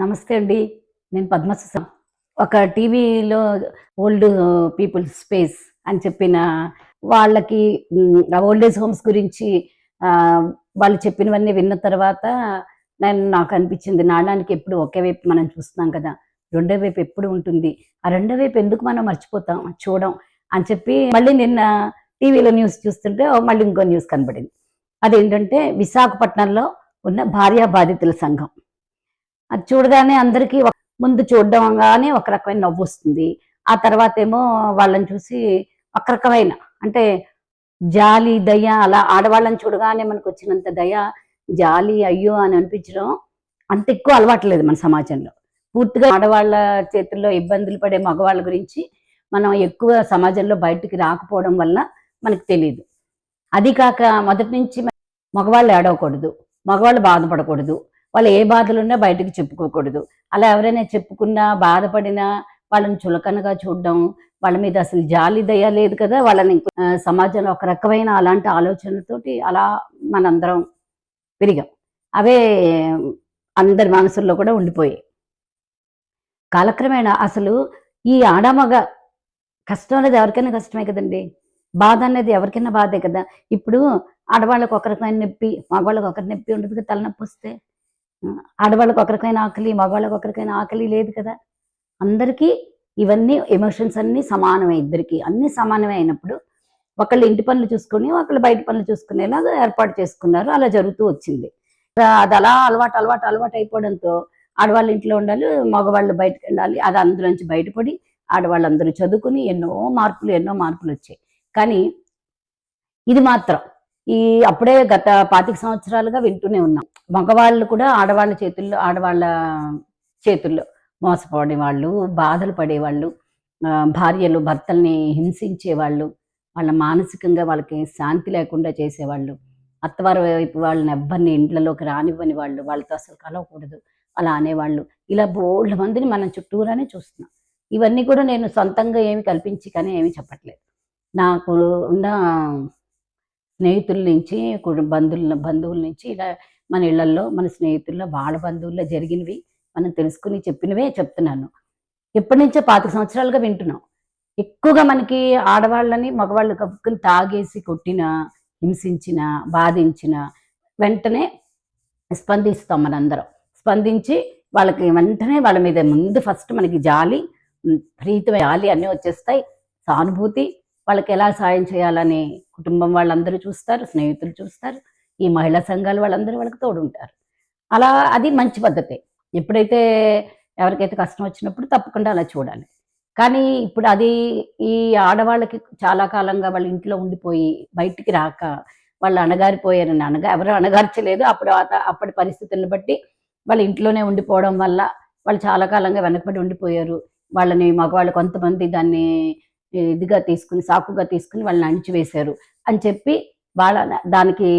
నమస్తే అండి. నేను పద్మసుస ఒక టీవీలో ఓల్డ్ పీపుల్ స్పేస్ అని చెప్పిన వాళ్ళకి ఓల్డ్ ఏజ్ హోమ్స్ గురించి వాళ్ళు చెప్పినవన్నీ విన్న తర్వాత నేను నాకు అనిపించింది నాణానికి ఎప్పుడు ఒకే వైపు మనం చూస్తున్నాం కదా రెండో వైపు ఎప్పుడు ఉంటుంది ఆ రెండో వైపు ఎందుకు మనం మర్చిపోతాం చూడం అని చెప్పి మళ్ళీ నిన్న టీవీలో న్యూస్ చూస్తుంటే మళ్ళీ ఇంకో న్యూస్ కనబడింది. అదేంటంటే విశాఖపట్నంలో ఉన్న భార్యా బాధితుల సంఘం. అది చూడగానే అందరికీ ముందు చూడడంగానే ఒక రకమైన నవ్వు వస్తుంది. ఆ తర్వాత ఏమో వాళ్ళని చూసి ఒక రకమైన అంటే జాలి దయ అలా ఆడవాళ్ళని చూడగానే మనకు వచ్చినంత దయ జాలి అయ్యో అని అనిపించడం అంత ఎక్కువ అలవాట్లేదు మన సమాజంలో. పూర్తిగా ఆడవాళ్ళ చేతుల్లో ఇబ్బందులు పడే మగవాళ్ళ గురించి మనం ఎక్కువ సమాజంలో బయటికి రాకపోవడం వల్ల మనకు తెలియదు అది కాక మొదటి నుంచి మగవాళ్ళు ఏడవకూడదు. మగవాళ్ళు బాధపడకూడదు. వాళ్ళు ఏ బాధలున్నా బయటకు చెప్పుకోకూడదు. అలా ఎవరైనా చెప్పుకున్నా బాధపడినా వాళ్ళని చులకనగా చూడడం వాళ్ళ మీద అసలు జాలి దయ లేదు కదా వాళ్ళని సమాజంలో ఒక రకమైన అలాంటి ఆలోచనలతోటి అలా మనందరం పెరిగాం. అవే అందరి మనసుల్లో కూడా ఉండిపోయాయి. కాలక్రమేణా అసలు ఈ ఆడమగ కష్టం అనేది ఎవరికైనా కష్టమే కదండి. బాధ అనేది ఎవరికైనా బాధే కదా. ఇప్పుడు ఆడవాళ్ళకి ఒక రకమైన నొప్పి మగవాళ్ళకి ఒకరి నొప్పి ఉండదు కదా తలనొప్పి వస్తే. ఆడవాళ్ళకి ఒకరికైనా ఆకలి మగవాళ్ళకి ఒకరికైనా ఆకలి లేదు కదా. అందరికీ ఇవన్నీ ఎమోషన్స్ అన్నీ సమానమే ఇద్దరికి. అన్నీ సమానమే అయినప్పుడు ఒకళ్ళు ఇంటి పనులు చూసుకొని ఒకళ్ళు బయట పనులు చూసుకునేలాగా ఏర్పాటు చేసుకున్నారు. అలా జరుగుతూ వచ్చింది. అది అలా అలవాటు అలవాటు అలవాటు అయిపోవడంతో ఆడవాళ్ళు ఇంట్లో ఉండాలి మగవాళ్ళు బయటకు వెళ్ళాలి. అది అందులోంచి బయటపడి ఆడవాళ్ళందరూ చదువుకుని ఎన్నో మార్పులు ఎన్నో మార్పులు వచ్చాయి. కానీ ఇది మాత్రం ఈ అప్పుడే గత పాతిక సంవత్సరాలుగా వింటూనే ఉన్నాం. మగవాళ్ళు కూడా ఆడవాళ్ళ చేతుల్లో ఆడవాళ్ళ చేతుల్లో మోసపోడే వాళ్ళు బాధలు పడేవాళ్ళు భార్యలు భర్తల్ని హింసించేవాళ్ళు వాళ్ళ మానసికంగా వాళ్ళకి శాంతి లేకుండా చేసేవాళ్ళు అత్తవారి వైపు వాళ్ళని ఎవ్వరిని ఇంట్లోకి రానివ్వని వాళ్ళు వాళ్ళతో అసలు కలవకూడదు అలా అనేవాళ్ళు. ఇలా బోల్డ్ మందిని మనం చుట్టూరానే చూస్తున్నాం. ఇవన్నీ కూడా నేను సొంతంగా ఏమి కల్పించి కానీ ఏమి చెప్పట్లేదు. నాకు ఉన్న స్నేహితుల నుంచి బంధువుల బంధువుల నుంచి ఇలా మన ఇళ్ళల్లో మన స్నేహితుల్లో వాళ్ళ బంధువుల్లో జరిగినవి మనం తెలుసుకుని చెప్పినవే చెప్తున్నాను. ఎప్పటి నుంచో పాతిక సంవత్సరాలుగా వింటున్నాం. ఎక్కువగా మనకి ఆడవాళ్ళని మగవాళ్ళు కప్పుకుని తాగేసి కొట్టిన హింసించిన బాధించిన వెంటనే స్పందిస్తాం మనందరం. స్పందించి వాళ్ళకి వెంటనే వాళ్ళ మీద ముందు ఫస్ట్ మనకి జాలి ప్రీతి జాలి అన్నీ వచ్చేస్తాయి. సానుభూతి వాళ్ళకి ఎలా సాయం చేయాలని కుటుంబం వాళ్ళందరూ చూస్తారు స్నేహితులు చూస్తారు ఈ మహిళా సంఘాలు వాళ్ళందరూ వాళ్ళకి తోడుంటారు. అలా అది మంచి పద్ధతే. ఎప్పుడైతే ఎవరికైతే కష్టం వచ్చినప్పుడు తప్పకుండా అలా చూడాలి. కానీ ఇప్పుడు అది ఈ ఆడవాళ్ళకి చాలా కాలంగా వాళ్ళ ఇంట్లో ఉండిపోయి బయటికి రాక వాళ్ళు అణగారిపోయారని అనగా ఎవరు అణగార్చలేదు. అప్పుడు అప్పటి పరిస్థితులను బట్టి వాళ్ళ ఇంట్లోనే ఉండిపోవడం వల్ల వాళ్ళు చాలా కాలంగా వెనకబడి ఉండిపోయారు. వాళ్ళని మగవాళ్ళు కొంతమంది దాన్ని ఇదిగా తీసుకుని సాకుగా తీసుకుని వాళ్ళని అణిచివేశారు అని చెప్పి వాళ్ళ దానికి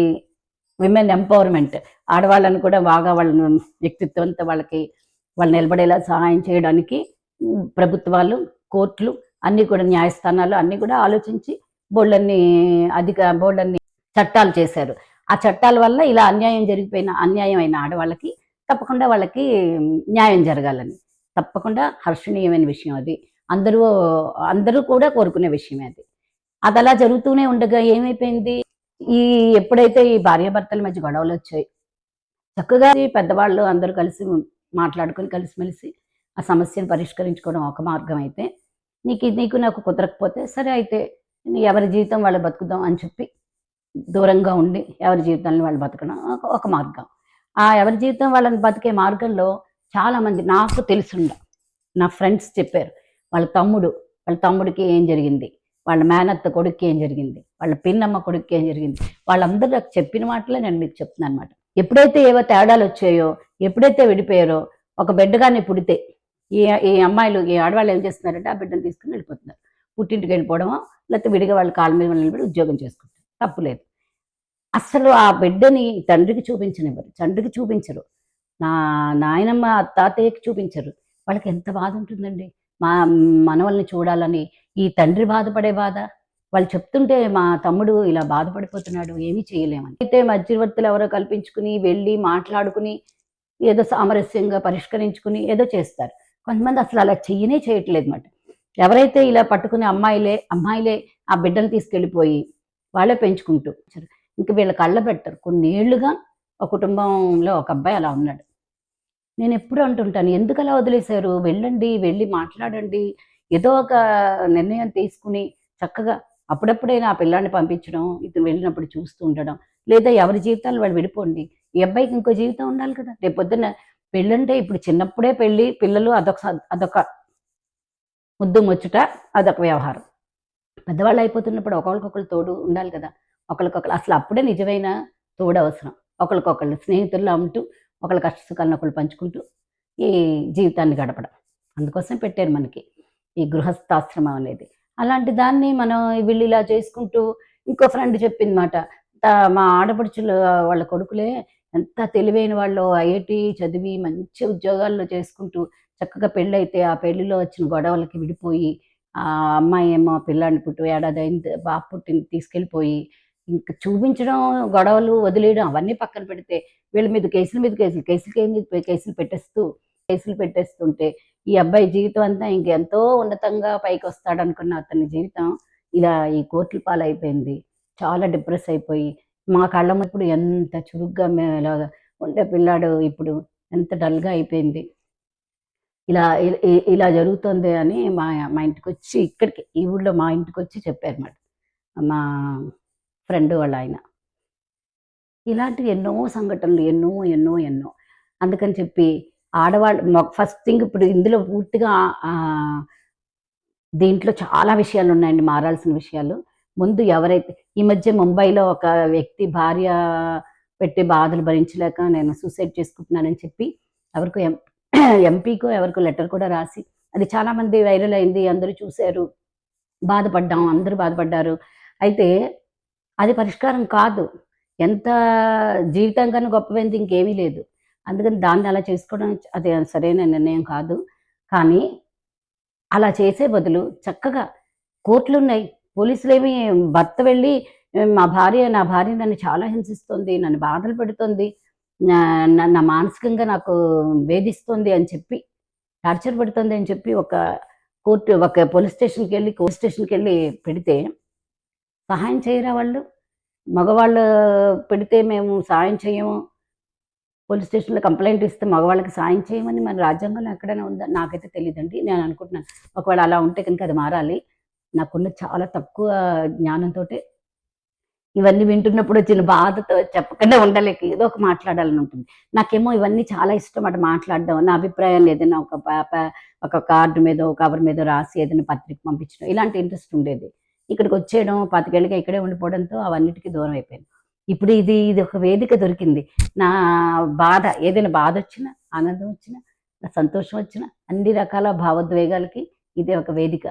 విమెన్ ఎంపవర్మెంట్ ఆడవాళ్ళని కూడా బాగా వాళ్ళని వ్యక్తిత్వంతో వాళ్ళకి వాళ్ళు నిలబడేలా సహాయం చేయడానికి ప్రభుత్వాలు కోర్టులు అన్నీ కూడా న్యాయస్థానాలు అన్నీ కూడా ఆలోచించి బోళ్ళన్ని అధిక బోళ్ళన్ని చట్టాలు చేశారు. ఆ చట్టాల వల్ల ఇలా అన్యాయం జరిగిపోయిన అన్యాయం అయిన ఆడవాళ్ళకి తప్పకుండా వాళ్ళకి న్యాయం జరగాలని. తప్పకుండా హర్షణీయమైన విషయం అది. అందరూ అందరూ కూడా కోరుకునే విషయమే అది. అది అలా జరుగుతూనే ఉండగా ఏమైపోయింది? ఈ ఎప్పుడైతే ఈ భార్యాభర్తల మధ్య గొడవలు వచ్చాయి చక్కగా పెద్దవాళ్ళు అందరూ కలిసి మాట్లాడుకొని కలిసిమెలిసి ఆ సమస్యను పరిష్కరించుకోవడం ఒక మార్గం అయితే నీకు నీకు నాకు కుదరకపోతే సరే అయితే ఎవరి జీవితం వాళ్ళు బతుకుదాం అని చెప్పి దూరంగా ఉండి ఎవరి జీవితాలను వాళ్ళు బతకడం ఒక- మార్గం. ఆ ఎవరి జీవితం వాళ్ళని బతికే మార్గంలో చాలా మంది నాకు తెలుసుండ నా ఫ్రెండ్స్ చెప్పారు వాళ్ళ తమ్ముడు వాళ్ళ తమ్ముడికి ఏం జరిగింది? వాళ్ళ మేనత్త కొడుక్కి ఏం జరిగింది? వాళ్ళ పిన్నమ్మ కొడుక్కి ఏం జరిగింది? వాళ్ళందరూ నాకు చెప్పిన మాటలే నేను మీకు చెప్తున్నాను అనమాట ఎప్పుడైతే ఏవో తేడాలు వచ్చాయో ఎప్పుడైతే విడిపోయారో ఒక బిడ్డగానే పుడితే ఈ ఈ అమ్మాయిలు ఈ ఆడవాళ్ళు ఏం చేస్తున్నారంటే ఆ బిడ్డను తీసుకుని వెళ్ళిపోతున్నారు. పుట్టింటికి వెళ్ళిపోవడమో లేకపోతే విడిగా వాళ్ళ కాళ్ళ మీద నిలబడి ఉద్యోగం చేసుకుంటారు. తప్పులేదు అసలు ఆ బిడ్డని తండ్రికి చూపించనివ్వరు. తండ్రికి చూపించరు. నా నాయనమ్మ తాతయ్యకి చూపించరు. వాళ్ళకి ఎంత బాధ ఉంటుందండి? మా మనవల్ని చూడాలని ఈ తండ్రి బాధపడే బాధ? వాళ్ళు చెప్తుంటే మా తమ్ముడు ఇలా బాధపడిపోతున్నాడు ఏమీ చేయలేమని. అయితే మధ్యవర్తులు ఎవరో కల్పించుకుని వెళ్ళి మాట్లాడుకుని ఏదో సామరస్యంగా పరిష్కరించుకుని ఏదో చేస్తారు. కొంతమంది అసలు అలా చెయ్యనే చేయట్లేదు అనమాట ఎవరైతే ఇలా పట్టుకునే అమ్మాయిలే అమ్మాయిలే ఆ బిడ్డను తీసుకెళ్ళిపోయి వాళ్ళే పెంచుకుంటూ ఇంక వీళ్ళ కళ్ళ పెట్టరు కొన్నేళ్ళుగా ఒక కుటుంబంలో ఒక అబ్బాయి అలా ఉన్నాడు. నేను ఎప్పుడు అంటుంటాను ఎందుకు అలా వదిలేశారు? వెళ్ళండి వెళ్ళి మాట్లాడండి. ఏదో ఒక నిర్ణయం తీసుకుని చక్కగా అప్పుడప్పుడే నా పిల్లాన్ని పంపించడం ఇతను వెళ్ళినప్పుడు చూస్తూ ఉండడం లేదా ఎవరి జీవితాలు వాళ్ళు విడిపోండి. ఈ అబ్బాయికి ఇంకో జీవితం ఉండాలి కదా. రేపు పొద్దున్న పెళ్ళంటే ఇప్పుడు చిన్నప్పుడే పెళ్ళి పిల్లలు అదొక అదొక ముద్దు ముచ్చుట అదొక వ్యవహారం. పెద్దవాళ్ళు అయిపోతున్నప్పుడు ఒకరికొకరు తోడు ఉండాలి కదా. ఒకరికొకరు అసలు అప్పుడే నిజమైన తోడు అవసరం ఒకరికొకళ్ళు స్నేహితుల్లో ఉంటూ ఒకళ్ళ కష్ట సుఖాలను ఒకళ్ళు పంచుకుంటూ ఈ జీవితాన్ని గడపడం. అందుకోసం పెట్టారు మనకి ఈ గృహస్థాశ్రమం అనేది. అలాంటి దాన్ని మనం వీళ్ళు ఇలా చేసుకుంటూ ఇంకో ఫ్రెండ్ చెప్పింది మాట మా ఆడపడుచులు వాళ్ళ కొడుకులే ఎంత తెలివైన వాళ్ళు ఐఐటి చదివి మంచి ఉద్యోగాల్లో చేసుకుంటూ చక్కగా పెళ్ళైతే ఆ పెళ్ళిలో వచ్చిన గొడవలకి విడిపోయి ఆ అమ్మాయి ఏమో పిల్లాడిని పుట్టు ఏడాది అయింది బాబు పుట్టింది తీసుకెళ్ళిపోయి ఇంకా చూపించడం గొడవలు వదిలేయడం అవన్నీ పక్కన పెడితే వీళ్ళ మీద కేసుల మీద కేసులు కేసులు మీద కేసులు పెట్టేస్తూ కేసులు పెట్టేస్తుంటే ఈ అబ్బాయి జీవితం అంతా ఇంకెంతో ఉన్నతంగా పైకి వస్తాడు అనుకున్న అతని జీవితం ఇలా ఈ కోర్టుల పాలైపోయింది. చాలా డిప్రెస్ అయిపోయి మా కళ్ళ ఇప్పుడు ఎంత చురుగ్గా ఇలా ఉండే పిల్లాడు ఇప్పుడు ఎంత డల్గా అయిపోయింది. ఇలా ఇలా జరుగుతుంది అని మా మా ఇంటికి వచ్చి ఇక్కడికి ఈ ఊళ్ళో మా ఇంటికి వచ్చి చెప్పారు మా ఫ్రెండ్ వాళ్ళ ఆయన ఇలాంటివి ఎన్నో సంఘటనలు ఎన్నో ఎన్నో ఎన్నో. అందుకని చెప్పి ఆడవాళ్ళు ఫస్ట్ థింగ్ ఇప్పుడు ఇందులో పూర్తిగా దీంట్లో చాలా విషయాలు ఉన్నాయండి మారాల్సిన విషయాలు. ముందు ఎవరైతే ఈ మధ్య ముంబైలో ఒక వ్యక్తి భార్య పెట్టే బాధలు భరించలేక నేను సూసైడ్ చేసుకుంటున్నానని చెప్పి ఎవరికో ఎం ఎంపీకో ఎవరికో లెటర్ కూడా రాసి అది చాలామంది వైరల్ అయింది అందరూ చూశారు బాధపడ్డాం అందరూ బాధపడ్డారు. అయితే అది పరిష్కారం కాదు. ఎంత జీవితం కన్నా గొప్పమైంది ఇంకేమీ లేదు. అందుకని దాన్ని అలా చేసుకోవడం అది సరైన నిర్ణయం కాదు. కానీ అలా చేసే బదులు చక్కగా కోర్టులు ఉన్నాయి పోలీసులు ఏమి భర్త వెళ్ళి మా భార్య నా భార్య నన్ను చాలా హింసిస్తుంది నన్ను బాధలు పెడుతుంది నా మానసికంగా నాకు వేధిస్తుంది అని చెప్పి టార్చర్ పెడుతుంది అని చెప్పి ఒక కోర్టు ఒక పోలీస్ స్టేషన్కి వెళ్ళి కోర్ట్ స్టేషన్కి వెళ్ళి పెడితే సహాయం చేయరా వాళ్ళు? మగవాళ్ళు పెడితే మేము సాయం చేయము. పోలీస్ స్టేషన్లో కంప్లైంట్ ఇస్తే మగవాళ్ళకి సాయం చేయమని మన రాజ్యాంగంలో ఎక్కడైనా ఉందా? నాకైతే తెలియదండి నేను అనుకుంటున్నాను. ఒకవేళ అలా ఉంటే కనుక అది మారాలి. నాకున్న చాలా తక్కువ జ్ఞానంతో ఇవన్నీ వింటున్నప్పుడు వచ్చిన బాధతో చెప్పకుండా ఉండలేక ఏదో ఒక మాట్లాడాలని ఉంటుంది. నాకేమో ఇవన్నీ చాలా ఇష్టం అటు మాట్లాడడం నా అభిప్రాయాలు ఏదైనా ఒక ఒక కార్డు మీద కవర్ మీద రాసి ఏదైనా పత్రిక పంపించడం ఇలాంటి ఇంట్రెస్ట్ ఉండేది. ఇక్కడికి వచ్చేయడం పాతికేళ్ళకి ఇక్కడే ఉండిపోవడంతో అవన్నిటికీ దూరం అయిపోయింది ఇప్పుడు ఇది ఇది ఒక వేదిక దొరికింది. నా బాధ ఏదైనా బాధ వచ్చినా ఆనందం వచ్చినా సంతోషం వచ్చినా అన్ని రకాల భావోద్వేగాలకి ఇది ఒక వేదిక.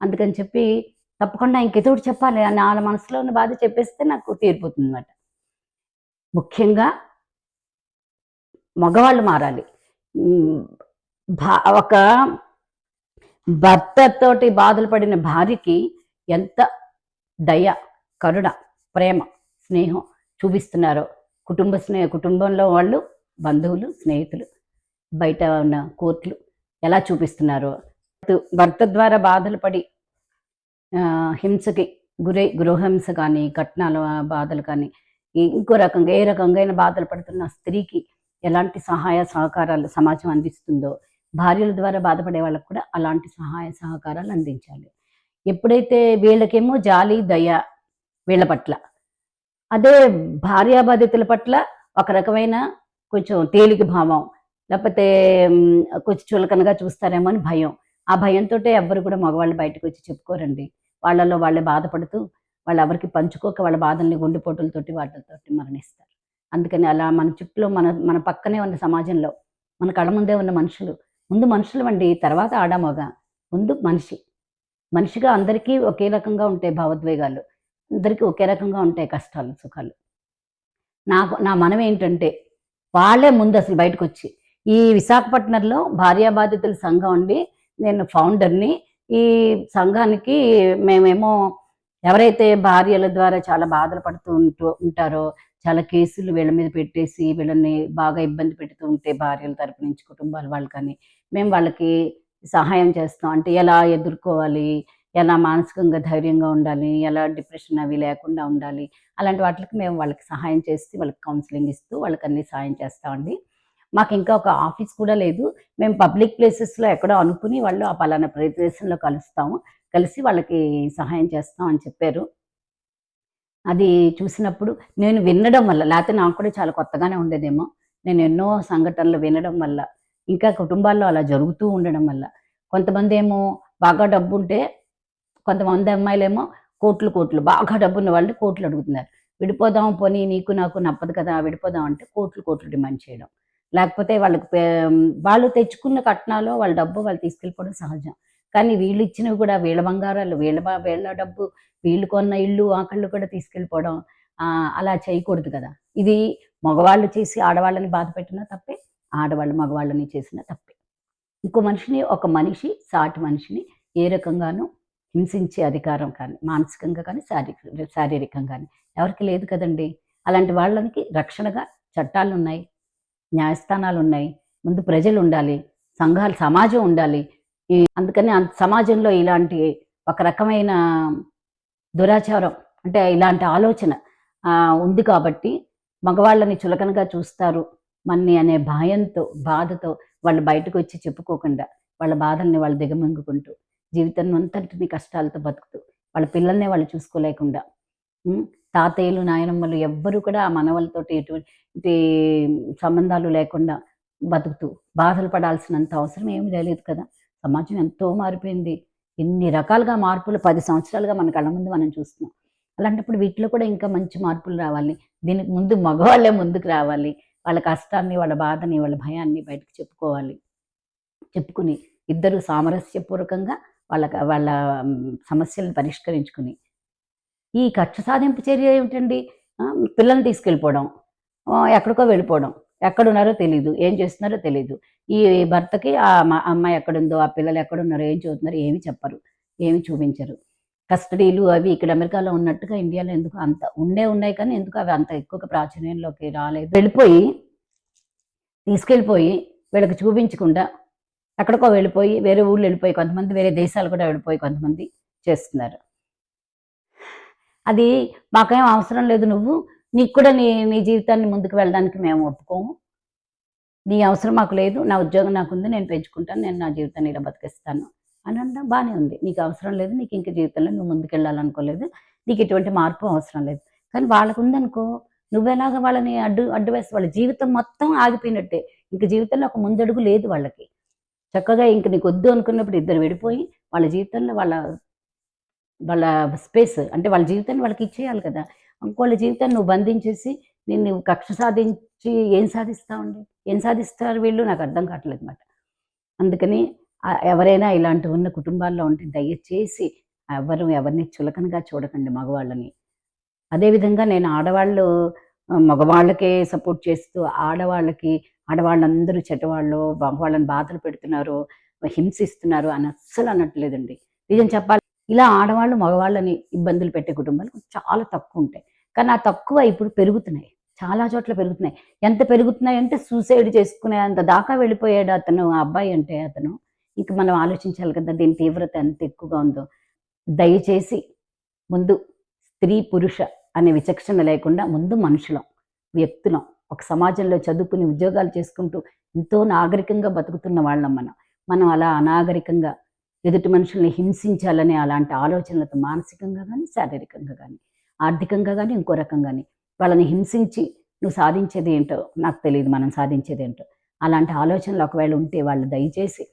అందుకని చెప్పి తప్పకుండా ఇంకెతోటి చెప్పాలి. నా మనసులో ఉన్న బాధ చెప్పేస్తే నాకు తీరిపోతుంది అనమాట ముఖ్యంగా మగవాళ్ళు మారాలి. ఒక భర్తతోటి బాధలు పడిన భార్యకి ఎంత దయ కరుణ ప్రేమ స్నేహం చూపిస్తున్నారో కుటుంబ స్నేహ కుటుంబంలో వాళ్ళు బంధువులు స్నేహితులు బయట ఉన్న కోర్టులు ఎలా చూపిస్తున్నారో. భర్త ద్వారా బాధలు పడి హింసకి గురై గృహహింస కానీ కట్నాల బాధలు కానీ ఇంకో రకంగా ఏ రకంగా బాధలు పడుతున్న స్త్రీకి ఎలాంటి సహాయ సహకారాలు సమాజం అందిస్తుందో భార్యల ద్వారా బాధపడే వాళ్ళకు కూడా అలాంటి సహాయ సహకారాలు అందించాలి. ఎప్పుడైతే వీళ్ళకేమో జాలి దయ వీళ్ళ పట్ల. అదే భార్యాబాధితుల పట్ల ఒక రకమైన కొంచెం తేలిక భావం లేకపోతే కొంచెం చులకనగా చూస్తారేమో అని భయం. ఆ భయంతో ఎవ్వరు కూడా మగవాళ్ళు బయటకు వచ్చి చెప్పుకోరండి. వాళ్ళలో వాళ్ళే బాధపడుతూ వాళ్ళు ఎవరికి పంచుకోక వాళ్ళ బాధల్ని గుండెపోటులతోటి వాటితోటి మరణిస్తారు. అందుకని అలా మన చుట్టూ మన మన పక్కనే ఉన్న సమాజంలో మన కళ ముందే ఉన్న మనుషులు ముందు మనుషులు అండి తర్వాత ఆడామోగా ముందు మనిషి. మనిషిగా అందరికీ ఒకే రకంగా ఉంటాయి భావోద్వేగాలు అందరికీ ఒకే రకంగా ఉంటాయి కష్టాలు సుఖాలు. నాకు నా మనం ఏంటంటే వాళ్ళే ముందు అసలు బయటకు వచ్చి ఈ విశాఖపట్నంలో భార్యాబాధితుల సంఘం అండి నేను ఫౌండర్ని. ఈ సంఘానికి మేమేమో ఎవరైతే భార్యల ద్వారా చాలా బాధలు పడుతూ ఉంటూ ఉంటారో చాలా కేసులు వీళ్ళ మీద పెట్టేసి వీళ్ళని బాగా ఇబ్బంది పెడుతూ ఉంటే భార్యల తరపు నుంచి కుటుంబాల వాళ్ళు కానీ మేము వాళ్ళకి సహాయం చేస్తాం. అంటే ఎలా ఎదుర్కోవాలి? ఎలా మానసికంగా ధైర్యంగా ఉండాలి? ఎలా డిప్రెషన్ అవి లేకుండా ఉండాలి? అలాంటి వాటికి మేము వాళ్ళకి సహాయం చేసి వాళ్ళకి కౌన్సిలింగ్ ఇస్తూ వాళ్ళకి అన్ని సహాయం చేస్తామండి మాకు ఇంకా ఒక ఆఫీస్ కూడా లేదు. మేము పబ్లిక్ ప్లేసెస్లో ఎక్కడో అనుకుని వాళ్ళు ఆ పలానా ప్రదేశంలో కలుస్తాము. కలిసి వాళ్ళకి సహాయం చేస్తాం అని చెప్పారు. అది చూసినప్పుడు నేను వినడం వల్ల లేకపోతే నాకు కూడా చాలా కొత్తగానే ఉండేదేమో. నేను ఎన్నో సంఘటనలు వినడం వల్ల ఇంకా కుటుంబాల్లో అలా జరుగుతూ ఉండడం వల్ల కొంతమంది ఏమో బాగా డబ్బు ఉంటే కొంతమంది అమ్మాయిలేమో కోట్లు కోట్లు బాగా డబ్బు ఉన్న వాళ్ళు కోట్లు అడుగుతున్నారు. విడిపోదాం పోనీ నీకు నాకు నప్పదు కదా విడిపోదాం అంటే కోట్లు కోట్లు డిమాండ్ చేయడం. లేకపోతే వాళ్ళకి వాళ్ళు తెచ్చుకున్న కట్నాలు వాళ్ళ డబ్బు వాళ్ళు తీసుకెళ్ళిపోవడం సహజం. కానీ వీళ్ళు ఇచ్చినవి కూడా వీళ్ళ బంగారాలు వీళ్ళ వీళ్ళ డబ్బు వీళ్ళు కొన్న ఇల్లు ఆకళ్ళు కూడా తీసుకెళ్ళిపోవడం అలా చేయకూడదు కదా. ఇది మగవాళ్ళు చేసి ఆడవాళ్ళని బాధ పెట్టినా తప్పే. ఆడవాళ్ళు మగవాళ్ళని చేసిన తప్పే. ఇంకో మనిషిని ఒక మనిషి సాటి మనిషిని ఏ రకంగానూ హింసించే అధికారం కానీ మానసికంగా కానీ శారీరక శారీరకంగా కానీ ఎవరికి లేదు కదండి. అలాంటి వాళ్ళకి రక్షణగా చట్టాలు ఉన్నాయి న్యాయస్థానాలు ఉన్నాయి ముందు ప్రజలు ఉండాలి సంఘాలు సమాజం ఉండాలి. అందుకని అంత సమాజంలో ఇలాంటి ఒక రకమైన దురాచారం అంటే ఇలాంటి ఆలోచన ఉంది కాబట్టి మగవాళ్ళని చులకనగా చూస్తారు. మన్ని అనే భయంతో బాధతో వాళ్ళు బయటకు వచ్చి చెప్పుకోకుండా వాళ్ళ బాధల్ని వాళ్ళు దిగమింగుకుంటూ జీవితం అంతటిని కష్టాలతో బతుకుతూ వాళ్ళ పిల్లల్ని వాళ్ళు చూసుకోలేకుండా తాతయ్యలు నాయనమ్మలు ఎవ్వరూ కూడా ఆ మనవలతోటి ఎటువంటి సంబంధాలు లేకుండా బతుకుతూ బాధలు పడాల్సినంత అవసరం ఏమి లేదు కదా. సమాజం ఎంతో మారిపోయింది. ఎన్ని రకాలుగా మార్పులు పది సంవత్సరాలుగా మన కళ్ళ ముందు మనం చూస్తున్నాం. అలాంటప్పుడు వీటిలో కూడా ఇంకా మంచి మార్పులు రావాలి. దీనికి ముందు మగవాళ్ళే ముందుకు రావాలి. వాళ్ళ కష్టాన్ని వాళ్ళ బాధని వాళ్ళ భయాన్ని బయటకు చెప్పుకోవాలి. చెప్పుకుని ఇద్దరు సామరస్యపూర్వకంగా వాళ్ళ వాళ్ళ సమస్యలను పరిష్కరించుకుని. ఈ కక్ష సాధింపు చర్య ఏమిటండి? పిల్లల్ని తీసుకెళ్ళిపోవడం. ఎక్కడికో వెళ్ళిపోవడం. ఎక్కడున్నారో తెలియదు ఏం చేస్తున్నారో తెలియదు ఈ భర్తకి ఆ అమ్మ- అమ్మాయి ఎక్కడుందో ఆ పిల్లలు ఎక్కడున్నారో ఏం చదువుతున్నారో ఏమి చెప్పరు. ఏమి చూపించరు. కస్టడీలు అవి ఇక్కడ అమెరికాలో ఉన్నట్టుగా ఇండియాలో ఎందుకు అంత ఉండే ఉన్నాయి కానీ ఎందుకు అవి అంత ఎక్కువగా ప్రాచుర్యంలోకి రాలేదు. వెళ్ళిపోయి తీసుకెళ్ళిపోయి వీళ్ళకి చూపించకుండా ఎక్కడికో వెళ్ళిపోయి వేరే ఊళ్ళు వెళ్ళిపోయి కొంతమంది వేరే దేశాలు కూడా వెళ్ళిపోయి కొంతమంది చేస్తున్నారు. అది మాకేం అవసరం లేదు నువ్వు నీకు కూడా నీ నీ జీవితాన్ని ముందుకు వెళ్ళడానికి మేము ఒప్పుకోము. నీ అవసరం మాకు లేదు నా ఉద్యోగం నాకుంది నేను పెంచుకుంటాను నేను నా జీవితాన్ని ఇలా బతికిస్తాను. అని అనడం బాగానే ఉంది. నీకు అవసరం లేదు నీకు ఇంక జీవితంలో నువ్వు ముందుకెళ్ళాలనుకోలేదు నీకు ఎటువంటి మార్పు అవసరం లేదు. కానీ వాళ్ళకు ఉందనుకో నువ్వెలాగ వాళ్ళని అడ్డు అడ్డు వేసి వాళ్ళ జీవితం మొత్తం ఆగిపోయినట్టే. ఇంక జీవితంలో ఒక ముందడుగు లేదు వాళ్ళకి. చక్కగా ఇంక నీకు వద్దు అనుకున్నప్పుడు ఇద్దరు విడిపోయి వాళ్ళ జీవితంలో వాళ్ళ వాళ్ళ స్పేస్ అంటే వాళ్ళ జీవితాన్ని వాళ్ళకి ఇచ్చేయాలి కదా. ఇంకోళ్ళ జీవితాన్ని నువ్వు బంధించేసి నువ్వు కక్ష సాధించి ఏం సాధిస్తావండి ఏం సాధిస్తారు వీళ్ళు? నాకు అర్థం కావట్లేదు అనమాట అందుకని ఎవరైనా ఇలాంటి ఉన్న కుటుంబాల్లో ఉంటే దయచేసి ఎవరు ఎవరిని చులకనగా చూడకండి మగవాళ్ళని. అదేవిధంగా నేను ఆడవాళ్ళు మగవాళ్ళకే సపోర్ట్ చేస్తూ ఆడవాళ్ళకి ఆడవాళ్ళందరూ చెడ్డవాళ్ళు మగవాళ్ళని బాధలు పెడుతున్నారు హింసిస్తున్నారు అని అస్సలు అనట్లేదండి. నిజం చెప్పాలి ఇలా ఆడవాళ్ళు మగవాళ్ళని ఇబ్బందులు పెట్టే కుటుంబాలు చాలా తక్కువ ఉంటాయి. కానీ ఆ తక్కువ ఇప్పుడు పెరుగుతున్నాయి. చాలా చోట్ల పెరుగుతున్నాయి. ఎంత పెరుగుతున్నాయి అంటే సూసైడ్ చేసుకునే అంత దాకా వెళ్ళిపోయాడు అతను ఆ అబ్బాయి అంటే అతను. ఇక మనం ఆలోచించాలి కదా దీని తీవ్రత ఎంత ఎక్కువగా ఉందో. దయచేసి ముందు స్త్రీ పురుష అనే విచక్షణ లేకుండా ముందు మనుషులం వ్యక్తులం. ఒక సమాజంలో చదువుకుని ఉద్యోగాలు చేసుకుంటూ ఎంతో నాగరికంగా బతుకుతున్న వాళ్ళం మనం. మనం అలా అనాగరికంగా ఎదుటి మనుషుల్ని హింసించాలనే అలాంటి ఆలోచనలతో మానసికంగా కానీ శారీరకంగా కానీ ఆర్థికంగా కానీ ఇంకో రకంగా కానీ వాళ్ళని హింసించి నువ్వు సాధించేది ఏంటో నాకు తెలియదు మనం సాధించేది ఏంటో. అలాంటి ఆలోచనలు ఒకవేళ ఉంటే వాళ్ళు దయచేసి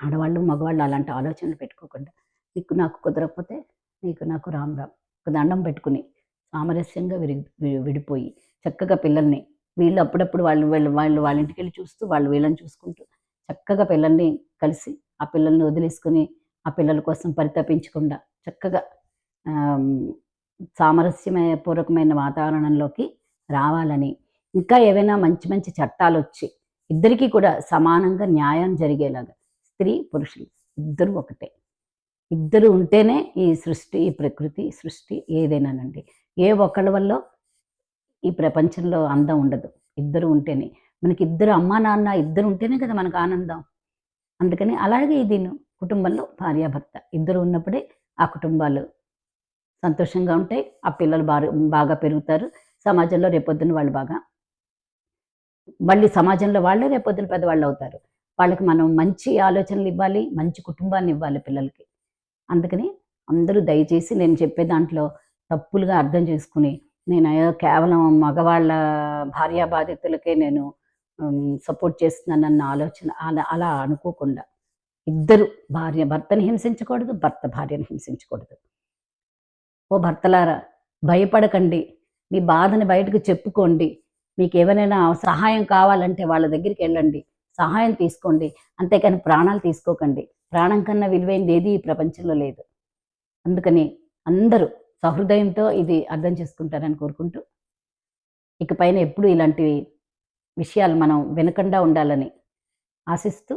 ఆడవాళ్ళు మగవాళ్ళు అలాంటి ఆలోచనలు పెట్టుకోకుండా నీకు నాకు కుదరకపోతే నీకు నాకు రామ్ రామ్. ఒక దండం పెట్టుకుని సామరస్యంగా విరి విడిపోయి చక్కగా పిల్లల్ని వీళ్ళు అప్పుడప్పుడు వాళ్ళు వీళ్ళు వాళ్ళు వాళ్ళ ఇంటికి వెళ్ళి చూస్తూ వాళ్ళు వీళ్ళని చూసుకుంటూ చక్కగా పిల్లల్ని కలిసి ఆ పిల్లల్ని వదిలేసుకుని ఆ పిల్లల కోసం పరితపించకుండా చక్కగా సామరస్యమైన పూర్వకమైన వాతావరణంలోకి రావాలని ఇంకా ఏవైనా మంచి మంచి చట్టాలు వచ్చి ఇద్దరికీ కూడా సమానంగా న్యాయం జరిగేలాగా స్త్రీ పురుషులు. ఇద్దరు ఒకటే. ఇద్దరు ఉంటేనే ఈ సృష్టి ఈ ప్రకృతి సృష్టి ఏదైనానండి. ఏ ఒక్కళ్ళ వల్ల ఈ ప్రపంచంలో అందం ఉండదు. ఇద్దరు ఉంటేనే. మనకి ఇద్దరు అమ్మా నాన్న ఇద్దరు ఉంటేనే కదా మనకు ఆనందం. అందుకని అలాగే ఇది కుటుంబంలో భార్యాభర్త ఇద్దరు ఉన్నప్పుడే ఆ కుటుంబాలు సంతోషంగా ఉంటాయి. ఆ పిల్లలు బాగా బాగా పెరుగుతారు. సమాజంలో రేపొద్దున వాళ్ళు బాగా మళ్ళీ సమాజంలో వాళ్ళే రేపొద్దున పెద్దవాళ్ళు అవుతారు వాళ్ళకి మనం మంచి ఆలోచనలు ఇవ్వాలి మంచి కుటుంబాన్ని ఇవ్వాలి పిల్లలకి. అందుకని అందరూ దయచేసి నేను చెప్పే దాంట్లో తప్పులుగా అర్థం చేసుకుని నేను కేవలం మగవాళ్ళ భార్యా బాధితులకే నేను సపోర్ట్ చేస్తున్నానన్న ఆలోచన అలా అలా అనుకోకుండా. ఇద్దరు భార్య భర్తని హింసించకూడదు భర్త భార్యను హింసించకూడదు. ఓ భర్తలారా భయపడకండి. మీ బాధని బయటకు చెప్పుకోండి. మీకు ఏమైనా సహాయం కావాలంటే వాళ్ళ దగ్గరికి వెళ్ళండి. సహాయం తీసుకోండి. అంతేకాని ప్రాణాలు తీసుకోకండి. ప్రాణం కన్నా విలువైనది ఏది ఈ ప్రపంచంలో లేదు. అందుకని అందరూ సహృదయంతో ఇది అర్థం చేసుకుంటారని కోరుకుంటూ ఇకపైన ఎప్పుడు ఇలాంటి విషయాలు మనం వినకుండా ఉండాలని ఆశిస్తూ